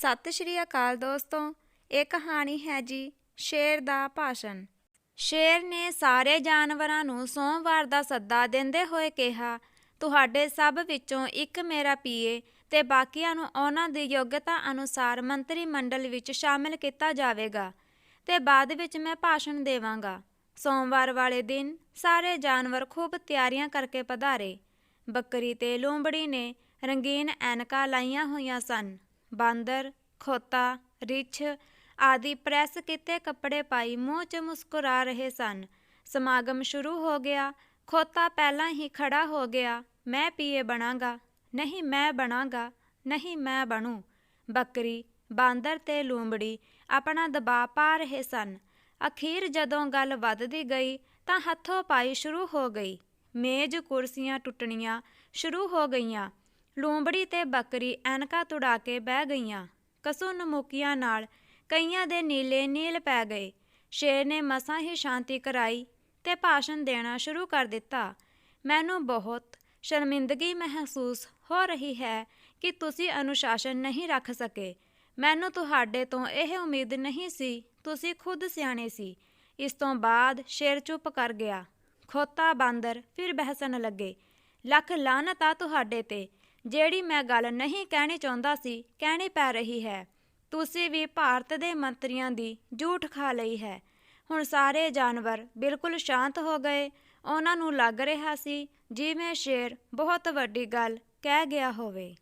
ਸਤਿ ਸ਼੍ਰੀ ਅਕਾਲ ਦੋਸਤੋ, ਇਹ ਕਹਾਣੀ ਹੈ ਜੀ ਸ਼ੇਰ ਦਾ ਭਾਸ਼ਣ। ਸ਼ੇਰ ਨੇ ਸਾਰੇ ਜਾਨਵਰਾਂ ਨੂੰ ਸੋਮਵਾਰ ਦਾ ਸੱਦਾ ਦਿੰਦੇ ਹੋਏ ਕਿਹਾ, ਤੁਹਾਡੇ ਸਭ ਵਿੱਚੋਂ ਇੱਕ ਮੇਰਾ ਪੀਏ ਤੇ ਬਾਕੀਆਂ ਨੂੰ ਉਹਨਾਂ ਦੀ ਯੋਗਤਾ ਅਨੁਸਾਰ ਮੰਤਰੀ ਮੰਡਲ ਵਿੱਚ ਸ਼ਾਮਿਲ ਕੀਤਾ ਜਾਵੇਗਾ ਤੇ ਬਾਅਦ ਵਿੱਚ ਮੈਂ ਭਾਸ਼ਣ ਦੇਵਾਂਗਾ। ਸੋਮਵਾਰ ਵਾਲੇ ਦਿਨ ਸਾਰੇ ਜਾਨਵਰ ਖੂਬ ਤਿਆਰੀਆਂ ਕਰਕੇ ਪਧਾਰੇ। ਬੱਕਰੀ ਤੇ ਲੂੰਬੜੀ ਨੇ ਰੰਗੀਨ ਐਨਕਾਂ ਲਾਈਆਂ ਹੋਈਆਂ ਸਨ। ਬਾਂਦਰ, ਖੋਤਾ, ਰਿੱਛ ਆਦਿ ਪ੍ਰੈਸ ਕੀਤੇ ਕੱਪੜੇ ਪਾਈ ਮੂੰਹ 'ਚ ਮੁਸਕਰਾ ਰਹੇ ਸਨ। ਸਮਾਗਮ ਸ਼ੁਰੂ ਹੋ ਗਿਆ। ਖੋਤਾ ਪਹਿਲਾਂ ਹੀ ਖੜਾ ਹੋ ਗਿਆ। ਮੈਂ ਪੀਏ ਬਣਾਂਗਾ। ਨਹੀਂ, ਮੈਂ ਬਣਾਂਗਾ। ਨਹੀਂ, ਮੈਂ ਬਣੂ। ਬੱਕਰੀ, ਬਾਂਦਰ ਤੇ ਲੂੰਬੜੀ ਆਪਣਾ ਦਬਾਅ ਪਾ ਰਹੇ ਸਨ। ਅਖੀਰ ਜਦੋਂ ਗੱਲ ਵੱਧਦੀ ਗਈ ਤਾਂ ਹੱਥੋਂ ਪਾਈ ਸ਼ੁਰੂ ਹੋ ਗਈ। ਮੇਜ਼, ਕੁਰਸੀਆਂ ਟੁੱਟਣੀਆਂ ਸ਼ੁਰੂ ਹੋ ਗਈਆਂ। ਲੂੰਬੜੀ ਤੇ ਬੱਕਰੀ ਐਨਕਾ ਤੁੜਾ ਕੇ ਬਹਿ ਗਈਆਂ। ਕਸੂ ਨਮੂਕੀਆਂ ਨਾਲ ਕਈਆਂ ਦੇ ਨੀਲੇ ਨੀਲ ਪੈ ਗਏ। ਸ਼ੇਰ ਨੇ ਮਸਾਂ ਹੀ ਸ਼ਾਂਤੀ ਕਰਾਈ ਤੇ ਭਾਸ਼ਣ ਦੇਣਾ ਸ਼ੁਰੂ ਕਰ ਦਿੱਤਾ। ਮੈਨੂੰ ਬਹੁਤ ਸ਼ਰਮਿੰਦਗੀ ਮਹਿਸੂਸ ਹੋ ਰਹੀ ਹੈ ਕਿ ਤੁਸੀਂ ਅਨੁਸ਼ਾਸਨ ਨਹੀਂ ਰੱਖ ਸਕੇ। ਮੈਨੂੰ ਤੁਹਾਡੇ ਤੋਂ ਇਹ ਉਮੀਦ ਨਹੀਂ ਸੀ, ਤੁਸੀਂ ਖੁਦ ਸਿਆਣੇ ਸੀ। ਇਸ ਤੋਂ ਬਾਅਦ ਸ਼ੇਰ ਚੁੱਪ ਕਰ ਗਿਆ। ਖੋਤਾ ਬਾਂਦਰ ਫਿਰ ਬਹਿਸਣ ਲੱਗੇ। ਲੱਖ ਲਾਨਤ ਆ ਤੁਹਾਡੇ ਤੇ। ਜਿਹੜੀ ਮੈਂ ਗੱਲ ਨਹੀਂ ਕਹਿਣੀ ਚਾਹੁੰਦਾ ਸੀ, ਕਹਿਣੀ ਪੈ ਰਹੀ ਹੈ। ਤੁਸੀਂ ਵੀ ਭਾਰਤ ਦੇ ਮੰਤਰੀਆਂ ਦੀ ਝੂਠ ਖਾ ਲਈ ਹੈ। ਹੁਣ ਸਾਰੇ ਜਾਨਵਰ ਬਿਲਕੁਲ ਸ਼ਾਂਤ ਹੋ ਗਏ। ਉਹਨਾਂ ਨੂੰ ਲੱਗ ਰਿਹਾ ਸੀ, ਜਿਵੇਂ ਸ਼ੇਰ ਬਹੁਤ ਵੱਡੀ ਗੱਲ ਕਹਿ ਗਿਆ ਹੋਵੇ।